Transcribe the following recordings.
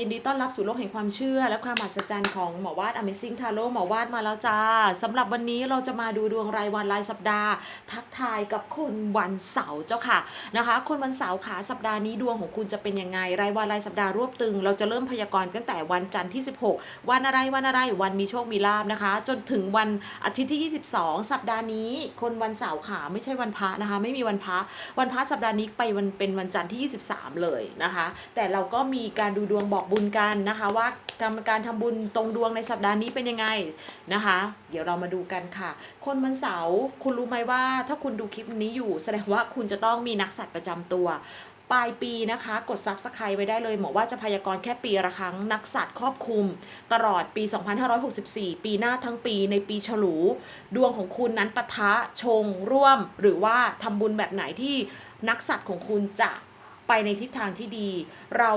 ยินดีต้อนรับสู่โลกแห่งความเชื่อ และความมหัศจรรย์ของหมอวาด Amazing Tarot หมอวาดมาแล้วจ้าสำหรับวันนี้เราจะมาดูดวงรายวันรายสัปดาห์ ทักทายกับคนวันเสาร์เจ้าค่ะนะคะ คนวันเสาร์ขาสัปดาห์นี้ดวงของคุณจะเป็นยังไงรายวันรายสัปดาห์รวบตึง เราจะเริ่มพยากรณ์ตั้งแต่วันจันทร์ที่ 16 วันอะไรวันอะไรวันมีโชคมีลาบนะคะ จนถึงวันอาทิตย์ที่ 22 สัปดาห์นี้ คนวันเสาร์ขาไม่ใช่วันพระนะคะ ไม่มีวันพระวันพระสัปดาห์นี้ไปวันเป็นวันจันทร์ที่ 23 เลยนะคะ แต่เราก็มีการดูดวงบอกบุญกันนะคะว่ากรรมการทำบุญตรงดวงในสัปดาห์นี้เป็นยังไงนะคะ เดี๋ยวเรามาดูกันค่ะ คนวันเสาร์คุณรู้ไหมว่า ถ้าคุณดูคลิปนี้อยู่ แสดงว่าคุณจะต้องมีนักสัตว์ประจำตัวปลายปีนะคะ กดซับสไครต์ไว้ได้เลยหมอว่าจะพยากรณ์แค่ปีละครั้งนักสัตว์ครอบคลุม ตลอดปี 2564 ปีหน้าทั้งปีในปีฉลู ดวงของคุณนั้นปะทะชงร่วม หรือว่าทำบุญแบบไหนที่นักสัตว์ของคุณจะไปในทิศทางที่ดี เรา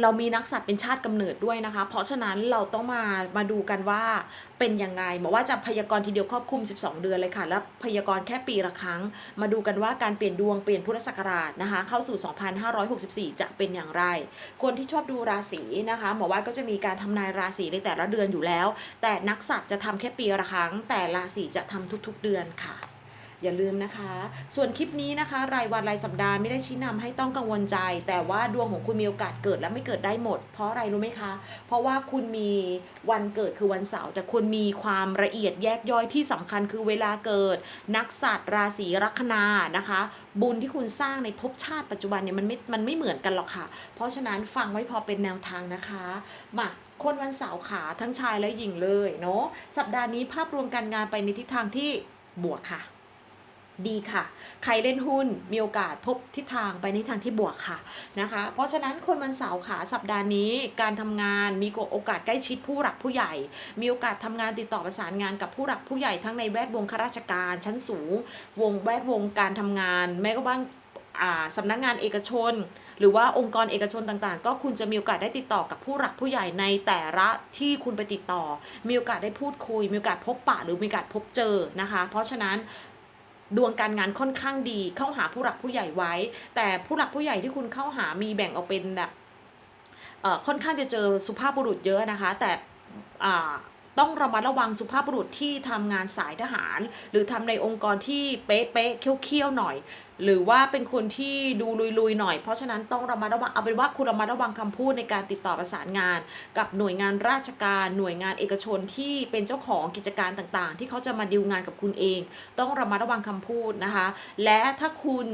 เรามีนักสัตว์เป็นชาติกำเนิดด้วยนะคะ เพราะฉะนั้นเราต้องมามาดูกันว่าเป็นยังไงหมอว่าจะพยากรณ์ทีเดียวครอบคลุม 12 เดือนเลยค่ะ แล้วพยากรณ์แค่ปีละครั้ง มาดูกันว่าการเปลี่ยนดวงเปลี่ยนพุทธศักราชนะคะ เข้าสู่ 2564 จะเป็นอย่างไร คนที่ชอบดูราศีนะคะหมอว่าก็จะมีการทำนายราศีในแต่ละเดือนอยู่แล้ว แต่นักสัตว์จะทำแค่ปีละครั้ง แต่ราศีจะทำทุกๆ เดือนค่ะ อย่าลืมนะคะ ส่วนคลิปนี้นะคะ รายวันรายสัปดาห์ไม่ได้ชี้นำให้ต้องกังวลใจ แต่ว่าดวงของคุณมีโอกาสเกิดและไม่เกิดได้หมด เพราะอะไรรู้ไหมคะ เพราะว่าคุณมีวันเกิดคือวันเสาร์แต่คุณมีความละเอียดแยกย่อยที่สำคัญคือเวลาเกิด นักสัตว์ราศีลัคนานะคะ บุญที่คุณสร้างในภพชาติปัจจุบันเนี่ยมันไม่มันไม่เหมือนกันหรอกค่ะ เพราะฉะนั้นฟังไว้พอเป็นแนวทางนะคะมาคนวันเสาร์ขาทั้งชายและหญิงเลยเนาะสัปดาห์นี้ภาพรวมการงานไปในทิศทางที่บวกค่ะ ดีค่ะ ใครเล่นหุ้นมีโอกาสพบทิศทางไปในทางที่บวกค่ะนะคะ เพราะฉะนั้นคนวันเสาร์ขาสัปดาห์นี้การทำงานมีโอกาสใกล้ชิดผู้หลักผู้ใหญ่ มีโอกาสทำงานติดต่อประสานงานกับผู้หลักผู้ใหญ่ทั้งในแวดวงข้าราชการชั้นสูง วงแวดวงการทำงาน แม้กระทั่งสำนักงานเอกชน หรือว่าองค์กรเอกชนต่างๆ ก็คุณจะมีโอกาสได้ติดต่อกับผู้หลักผู้ใหญ่ในแต่ละที่คุณไปติดต่อ มีโอกาสได้พูดคุย มีโอกาสพบปะหรือมีโอกาสพบเจอนะคะ เพราะฉะนั้น ดวงการงานค่อนข้างดี เข้าหาผู้หลักผู้ใหญ่ไว้ แต่ผู้หลักผู้ใหญ่ที่คุณเข้าหามีแบ่งออกเป็นแบบค่อนข้างจะเจอสุภาพบุรุษเยอะนะคะ แต่ต้องระมัดระวังสุภาพบุรุษที่ทำงานสายทหาร หรือทำในองค์กรที่เป๊ะๆเคี้ยวๆหน่อย หรือว่าเป็นคนที่ดูลุยๆหน่อย เพราะฉะนั้นต้องระมัดระวังเอาเป็นว่าคุณระมัดระวังคำพูดในการติดต่อประสานงาน กับหน่วยงานราชการหน่วยงานเอกชนที่เป็นเจ้าของกิจการต่างๆ ที่เขาจะมาดีลงานกับคุณเอง ต้องระมัดระวังคำพูดนะคะ และถ้าคุณ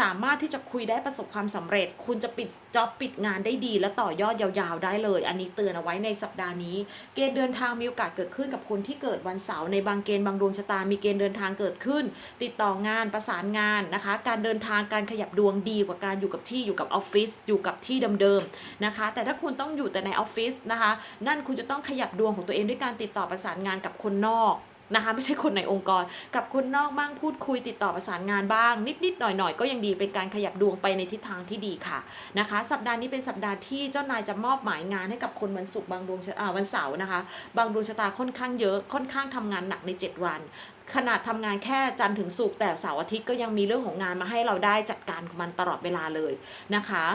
สามารถที่จะคุยได้ประสบความสำเร็จ คุณจะปิดจ็อบปิดงานได้ดี และต่อยอดยาวๆได้เลย อันนี้เตือนเอาไว้ในสัปดาห์นี้ เกณฑ์เดินทางมีโอกาสเกิดขึ้นกับคนที่เกิดวันเสาร์ในบางเกณฑ์บางดวงชะตามีเกณฑ์เดินทางเกิดขึ้น ติดต่องานประสานงานนะคะการการเดินทางการขยับดวงดีกว่าการอยู่กับที่อยู่กับออฟฟิศอยู่กับที่เดิมๆนะคะ แต่ถ้าคุณต้องอยู่แต่ในออฟฟิศนะคะ นั่นคุณจะต้องขยับดวงของตัวเองด้วยการติดต่อประสานงานกับคนนอก นะคะไม่ใช่คนในองค์กร กับคนนอกบ้างพูดคุยติดต่อประสานงานบ้าง นิดๆหน่อยๆ ก็ยังดีเป็นการขยับดวงไปในทิศทางที่ดีค่ะนะคะ สัปดาห์นี้เป็นสัปดาห์ที่เจ้านายจะมอบหมายงานให้กับคนวันศุกร์บางดวงอ่าวันเสาร์นะคะ บางดวงชะตาค่อนข้างเยอะค่อนข้างทำงานหนักใน 7 วันขนาดทำงานแค่จันทร์ถึงศุกร์แต่เสาร์อาทิตย์ก็ยังมีเรื่องของงานมาให้เราได้จัดการมันตลอดเวลาเลยนะคะ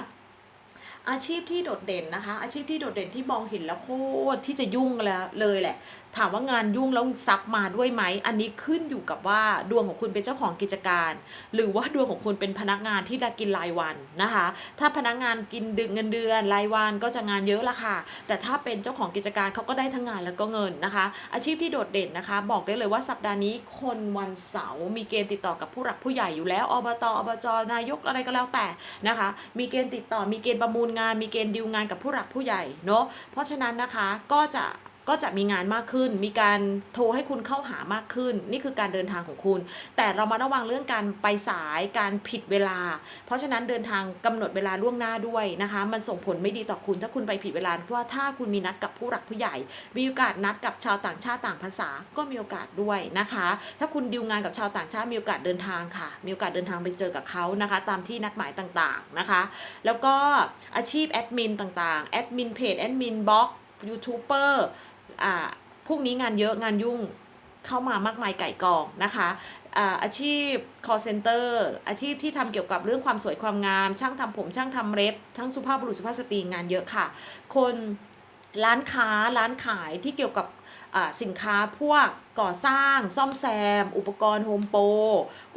อาชีพที่โดดเด่นนะคะ อาชีพที่โดดเด่นที่มองเห็นแล้วโคตรที่จะยุ่งแล้วเลยแหละ ถามว่างานยุ่งแล้วซับมาด้วยไหม อันนี้ขึ้นอยู่กับว่าดวงของคุณเป็นเจ้าของกิจการ หรือว่าดวงของคุณเป็นพนักงานที่ได้กินรายวันนะคะ ถ้าพนักงานกินดึงเงินเดือนรายวันก็จะงานเยอะละค่ะ แต่ถ้าเป็นเจ้าของกิจการเขาก็ได้ทั้งงานแล้วก็เงินนะคะ อาชีพที่โดดเด่นนะคะ บอกได้เลยว่าสัปดาห์นี้คนวันเสาร์มีเกณฑ์ติดต่อกับผู้หลักผู้ใหญ่อยู่แล้วอบตอบจนายกอะไรก็แล้วแต่นะคะ มีเกณฑ์ติดต่อมีเกณฑ์ประมูลงาน มีเกณฑ์ดีลงานกับผู้หลักผู้ใหญ่เนาะเพราะฉะนั้นนะคะก็จะ ก็จะมีงานมากขึ้น มีการโทรให้คุณเข้าหามากขึ้น นี่คือการเดินทางของคุณ แต่เรามาระวังเรื่องการไปสายการผิดเวลา เพราะฉะนั้นเดินทางกำหนดเวลาล่วงหน้าด้วยนะคะ มันส่งผลไม่ดีต่อคุณถ้าคุณไปผิดเวลาเพราะว่าถ้าคุณมีนัดกับผู้หลักผู้ใหญ่ มีโอกาสนัดกับชาวต่างชาติต่างภาษาก็มีโอกาสด้วยนะคะ ถ้าคุณดิวงานกับชาวต่างชาติมีโอกาสเดินทางค่ะ มีโอกาสเดินทางไปเจอกับเขานะคะ ตามที่นัดหมายต่างๆนะคะ แล้วก็อาชีพแอดมินต่างๆ แอดมินเพจ แอดมินบล็อกยูทูบเบอร์ อ่าพวกนี้งานเยอะงานยุ่งเข้ามามากมายไก่กองนะคะอาชีพ call center อาชีพที่ทำเกี่ยวกับเรื่องความสวยความงาม ช่างทำผมช่างทำเล็บทั้งสุภาพบุรุษสุภาพสตรีงานเยอะค่ะ คน ร้านค้าร้านขายที่เกี่ยวกับสินค้าพวกก่อสร้างซ่อมแซม อุปกรณ์โฮมโปร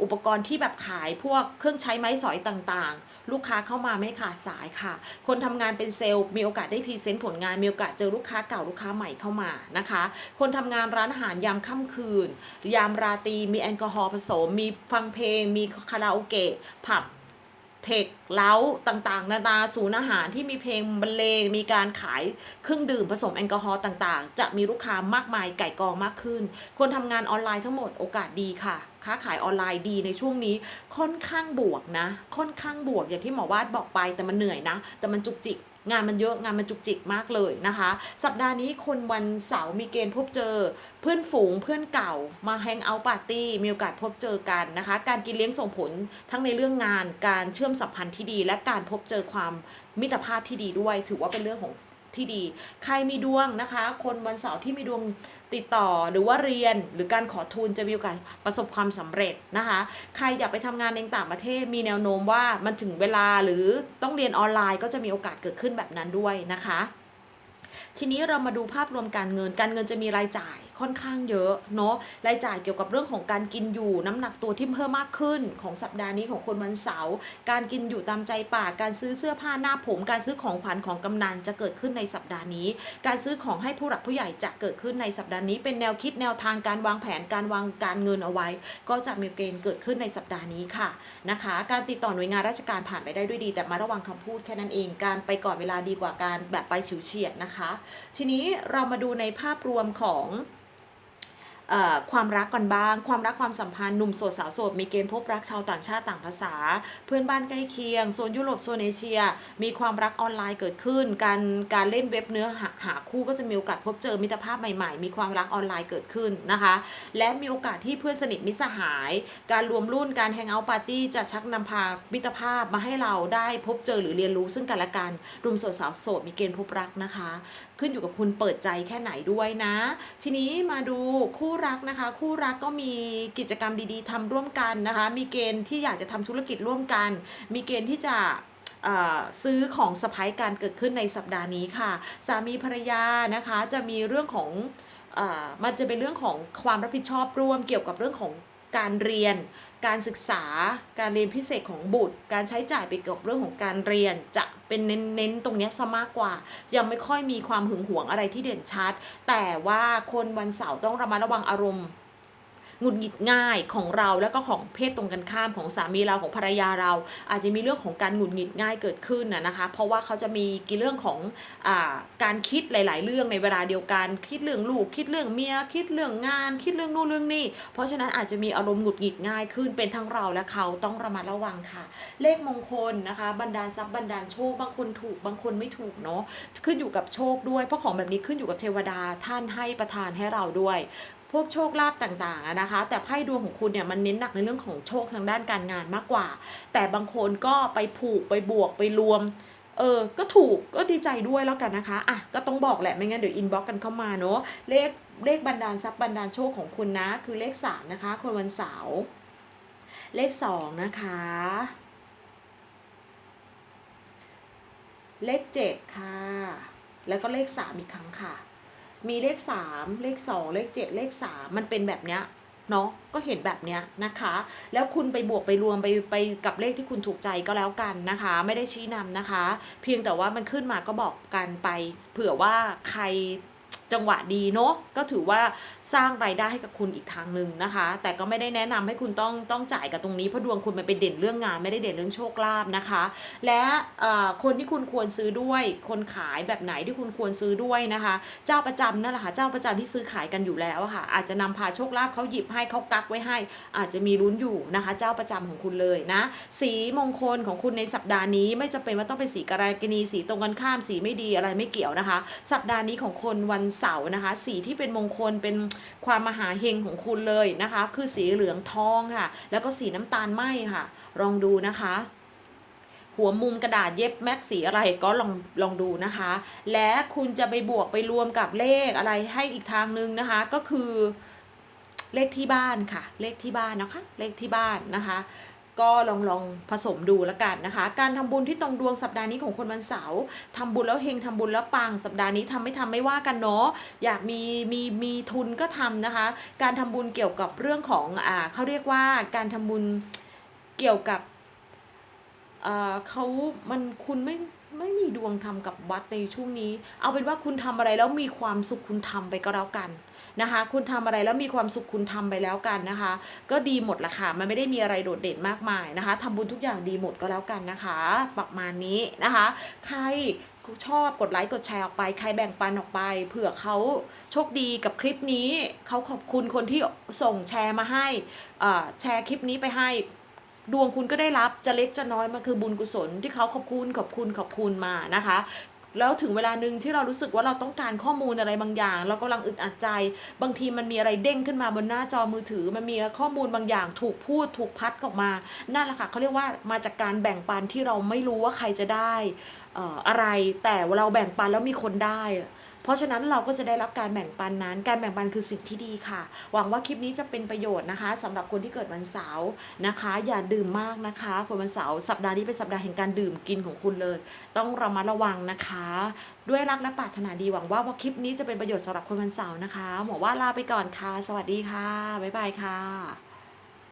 อุปกรณ์ที่แบบขายพวกเครื่องใช้ไม้สอยต่างๆ ลูกค้าเข้ามาไม่ขาดสายค่ะ คนทำงานเป็นเซลล์ มีโอกาสได้พรีเซนต์ผลงาน มีโอกาสเจอลูกค้าเก่าลูกค้าใหม่เข้ามานะคะ คนทำงานร้านอาหารยามค่ำคืน ยามราตรีมีแอลกอฮอล์ผสม มีฟังเพลง มีคาราโอเกะผับ เทคเล้าต่างๆ นานาศูนย์อาหารที่มีเพลงบรรเลงมีการขายเครื่องดื่มผสมแอลกอฮอล์ต่างๆ จะมีลูกค้ามากมายไก่กองมากขึ้น คนทำงานออนไลน์ทั้งหมดโอกาสดีค่ะ ค้าขายออนไลน์ดีในช่วงนี้ค่อนข้างบวกนะ ค่อนข้างบวกอย่างที่หมอวาดบอกไปแต่มันเหนื่อยนะ แต่มันจุกจิก งานมันเยอะงานมันจุกจิกมากเลยนะคะ สัปดาห์นี้คนวันเสาร์มีเกณฑ์พบเจอ เพื่อนฝูงเพื่อนเก่ามาแฮงเอาท์ปาร์ตี้มีโอกาสพบเจอกันนะคะ การกินเลี้ยงส่งผลทั้งในเรื่องงานการเชื่อมสัมพันธ์ที่ดี และการพบเจอความมิตรภาพที่ดีด้วย ถือว่าเป็นเรื่องของ ที่ดี ใครมีดวงนะคะ คนวันเสาร์ที่มีดวงติดต่อหรือว่าเรียนหรือการขอทุนจะมีโอกาสประสบความสำเร็จนะคะ ใครอยากไปทำงานในต่างประเทศมีแนวโน้มว่ามันถึงเวลาหรือต้องเรียนออนไลน์ก็จะมีโอกาสเกิดขึ้นแบบนั้นด้วยนะคะ ทีนี้เรามาดูภาพรวมการเงิน การเงินจะมีรายจ่าย ค่อนข้างเยอะเนาะรายจ่ายเกี่ยวกับเรื่องของการกินอยู่ น้ำหนักตัวที่เพิ่มมากขึ้นของสัปดาห์นี้ของคนวันเสาร์การกินอยู่ตามใจปากการซื้อเสื้อผ้าหน้าผม การซื้อของขวัญของกำนันจะเกิดขึ้นในสัปดาห์นี้ การซื้อของให้ผู้หลักผู้ใหญ่จะเกิดขึ้นในสัปดาห์นี้ เป็นแนวคิดแนวทางการวางแผนการวางการเงินเอาไว้ ก็จะมีเกณฑ์เกิดขึ้นในสัปดาห์นี้ค่ะนะคะ การติดต่อหน่วยงานราชการผ่านไปได้ด้วยดี แต่มาระวังคำพูดแค่นั้นเองการไปก่อนเวลาดีกว่าการแบบไปฉิวเฉียดนะคะ ทีนี้เรามาดูในภาพรวมของ ความรักก่อนบ้าง ความรักความสัมพันธ์หนุ่มโสดสาวโสดมีเกณฑ์พบรักชาวต่างชาติต่างภาษา เพื่อนบ้านใกล้เคียงโซนยุโรปโซนเอเชีย มีความรักออนไลน์เกิดขึ้น การการเล่นเว็บเนื้อหาหาคู่ก็จะมีโอกาสพบเจอมิตรภาพใหม่ๆ มีความรักออนไลน์เกิดขึ้นนะคะ และมีโอกาสที่เพื่อนสนิทมิตรสหาย การรวมรุ่นการแฮงเอาท์ปาร์ตี้จะชักนำพามิตรภาพมาให้เราได้พบเจอหรือเรียนรู้ซึ่งกันและกันหนุ่มโสดสาวโสดมีเกณฑ์พบรักนะคะ ขึ้นอยู่กับคุณเปิดใจแค่ไหนด้วยนะ ทีนี้มาดูคู่รักนะคะ คู่รักก็มีกิจกรรมดีๆทำร่วมกันนะคะ มีเกณฑ์ที่อยากจะทำธุรกิจร่วมกัน มีเกณฑ์ที่จะซื้อของสะพายการเกิดขึ้นในสัปดาห์นี้ค่ะ สามีภรรยานะคะจะมีเรื่องของอมันจะเป็นเรื่องของความรับผิดชอบร่วมเกี่ยวกับเรื่องของ การเรียน การศึกษา การเรียนพิเศษของบุตร การใช้จ่ายไปเกี่ยวกับเรื่องของการเรียน จะเป็นเน้นๆตรงนี้ซะมากกว่า ยังไม่ค่อยมีความหึงหวงอะไรที่เด่นชัด แต่ว่าคนวันเสาร์ต้องระมัดระวังอารมณ์ หงุดหงิดง่ายของเราแล้วก็ของเพศตรงกันข้ามของสามีเราของภรรยาเรา อาจจะมีเรื่องของการหงุดหงิดง่ายเกิดขึ้นนะนะคะ เพราะว่าเขาจะมีกี่เรื่องของอการคิดหลาย ๆ เรื่องในเวลาเดียวกันคิดเรื่องลูกคิดเรื่องเมียคิดเรื่องงาน คิดเรื่องนู่นเรื่องนี่เพราะฉะนั้นอาจจะมีอารมณ์หงุดหงิดง่ายขึ้นเป็นทั้งเราและเขาต้องระมัดระวังค่ะ เลขมงคลนะคะบรรดาลทรัพย์บรรดาลโชคบางคนถูกบางคนไม่ถูกเนาะขึ้นอยู่กับโชคด้วยเพราะของแบบนี้ขึ้นอยู่กับเทวดาท่านให้ประทานให้เราด้วย พวกโชคลาภต่างๆนะคะ แต่ไพ่ดวงของคุณเนี่ยมันเน้นหนักในเรื่องของโชคทางด้านการงานมากกว่า แต่บางคนก็ไปผูกไปบวกไปรวมเออ ก็ถูก ก็ดีใจด้วยแล้วกันนะคะ อะ ก็ต้องบอกแหละ ไม่งั้นเดี๋ยวอินบ็อกกันเข้ามาเนาะ เลข เลขบันดาลทรัพย์บันดาลโชคของคุณนะ คือเลขสามนะคะ คนวันเสาร์ เลขสองนะคะ เลขเจ็ดค่ะ แล้วก็เลขสามอีกครั้งค่ะ มีเลขสามเลขสองเลขเจ็ดเลขสามมันเป็นแบบเนี้ยเนาะก็เห็นแบบเนี้ยนะคะ แล้วคุณไปบวกไปรวมไปไปกับเลขที่คุณถูกใจก็แล้วกันนะคะ ไม่ได้ชี้นำนะคะ เพียงแต่ว่ามันขึ้นมาก็บอกกันไป เผื่อว่าใคร จังหวะดีเนาะก็ถือว่าสร้างรายได้ให้กับคุณอีกทางหนึ่งนะคะ แต่ก็ไม่ได้แนะนำให้คุณต้องต้องจ่ายกับตรงนี้เพราะดวงคุณมันเป็นเด่นเรื่องงานไม่ได้เด่นเรื่องโชคลาภนะคะ และคนที่คุณควรซื้อด้วย คนขายแบบไหนที่คุณควรซื้อด้วยนะคะ เจ้าประจำนั่นแหละค่ะเจ้าประจำที่ซื้อขายกันอยู่แล้วะค่ะ อาจจะนำพาโชคลาภเขาหยิบให้เขากักไว้ให้ อาจจะมีลุ้นอยู่นะคะ เจ้าประจำของคุณเลยนะ สีมงคลของคุณในสัปดาห์นี้ไม่จำเป็นว่าต้องเป็นสีกรกินีสีตรงกันข้ามสีไม่ดีอะไรไม่เกี่ยวนะคะ สัปดาห์นี้ของคนวันเสาร์นะคะ สีที่เป็นมงคลเป็นความมหาเฮงของคุณเลยนะคะ คือสีเหลืองทองค่ะ แล้วก็สีน้ำตาลไหมค่ะ ลองดูนะคะหัวมุมกระดาษเย็บแม็กสีอะไรก็ลองลองดูนะคะ และคุณจะไปบวกไปรวมกับเลขอะไรให้อีกทางนึงนะคะ ก็คือเลขที่บ้านค่ะ เลขที่บ้านนะคะ เลขที่บ้านนะคะ ก็ลองลองผสมดูล้วกันนะคะ การทำบุญที่ตรงดวงสัปดาห์นี้ของคนวันเสาร์ทำบุญแล้วเฮงทำบุญแล้วปังสัปดาห์นี้ทำไม่ทำไม่ว่ากันเนาะอยากมีมีมีทุนก็ทำนะคะ การทำบุญเกี่ยวกับเรื่องของอ่าเขาเรียกว่าการทำบุญเกี่ยวกับอ่าเขามันคุณไม่ไม่มีดวงทำกับวัดในช่วงนี้ เอาเป็นว่าคุณทำอะไรแล้วมีความสุขคุณทำไปก็แล้วกัน นะคะ คุณทำอะไรแล้วมีความสุขคุณทำไปแล้วกันนะคะ ก็ดีหมดละค่ะ มันไม่ได้มีอะไรโดดเด่นมากมายนะคะทำบุญทุกอย่างดีหมดก็แล้วกันนะคะ ประมาณนี้นะคะ ใครชอบกดไลค์กดแชร์ออกไป ใครแบ่งปันออกไปเผื่อเขาโชคดีกับคลิปนี้เขาขอบคุณคนที่ส่งแชร์มาให้อ่าแชร์คลิปนี้ไปให้ดวงคุณก็ได้รับจะเล็กจะน้อยมันคือบุญกุศลที่เขาขอบคุณขอบคุณขอบคุณมานะคะ แล้วถึงเวลาหนึ่งที่เรารู้สึกว่าเราต้องการข้อมูลอะไรบางอย่าง เรากำลังอึดอัดใจ บางทีมันมีอะไรเด้งขึ้นมาบนหน้าจอมือถือ มันมีข้อมูลบางอย่างถูกพูดถูกพัดออกมา นั่นแหละค่ะเขาเรียกว่ามาจากการแบ่งปันที่เราไม่รู้ว่าใครจะได้เอ่ออะไร แต่เราแบ่งปันแล้วมีคนได้อะ เพราะฉะนั้นเราก็จะได้รับการแบ่งปันนั้น การแบ่งปันคือสิ่งที่ดีค่ะ หวังว่าคลิปนี้จะเป็นประโยชน์นะคะสำหรับคนที่เกิดวันเสาร์นะคะ อย่าดื่มมากนะคะ คนวันเสาร์สัปดาห์นี้เป็นสัปดาห์แห่งการดื่มกินของคุณเลย ต้องระมัดระวังนะคะ ด้วยรักและปรารถนาดีหวังว่าว่าคลิปนี้จะเป็นประโยชน์สำหรับคนวันเสาร์นะคะ หมอว่าลาไปก่อนค่ะ สวัสดีค่ะบ๊ายบายค่ะ